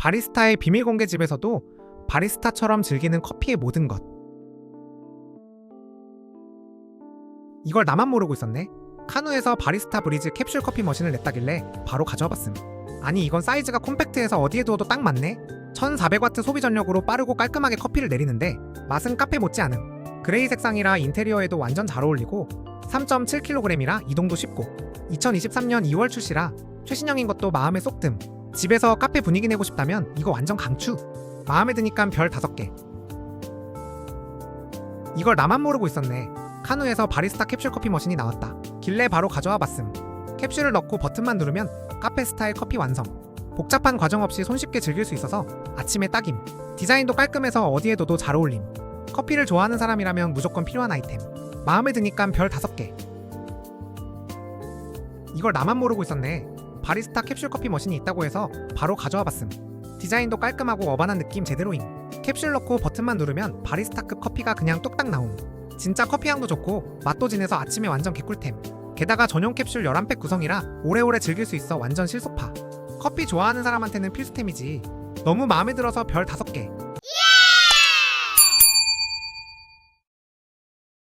바리스타의 비밀 공개 집에서도 바리스타처럼 즐기는 커피의 모든 것. 이걸 나만 모르고 있었네. 카누에서 바리스타 브리즈 캡슐 커피 머신을 냈다길래 바로 가져와 봤음. 아니 이건 사이즈가 콤팩트해서 어디에 두어도 딱 맞네. 1400와트 소비 전력으로 빠르고 깔끔하게 커피를 내리는데 맛은 카페 못지 않음. 그레이 색상이라 인테리어에도 완전 잘 어울리고 3.7kg이라 이동도 쉽고 2023년 2월 출시라 최신형인 것도 마음에 쏙 듦. 집에서 카페 분위기 내고 싶다면 이거 완전 강추. 마음에 드니까 별 5개. 이걸 나만 모르고 있었네. 카누에서 바리스타 캡슐 커피 머신이 나왔다. 길래 바로 가져와 봤음. 캡슐을 넣고 버튼만 누르면 카페 스타일 커피 완성. 복잡한 과정 없이 손쉽게 즐길 수 있어서 아침에 딱임. 디자인도 깔끔해서 어디에 둬도 잘 어울림. 커피를 좋아하는 사람이라면 무조건 필요한 아이템. 마음에 드니까 별 5개. 이걸 나만 모르고 있었네. 바리스타 캡슐 커피 머신이 있다고 해서 바로 가져와 봤음. 디자인도 깔끔하고 어반한 느낌 제대로임. 캡슐 넣고 버튼만 누르면 바리스타급 커피가 그냥 뚝딱 나옴. 진짜 커피 향도 좋고 맛도 진해서 아침에 완전 개꿀템. 게다가 전용 캡슐 11팩 구성이라 오래오래 즐길 수 있어 완전 실소파. 커피 좋아하는 사람한테는 필수템이지. 너무 마음에 들어서 별 5개.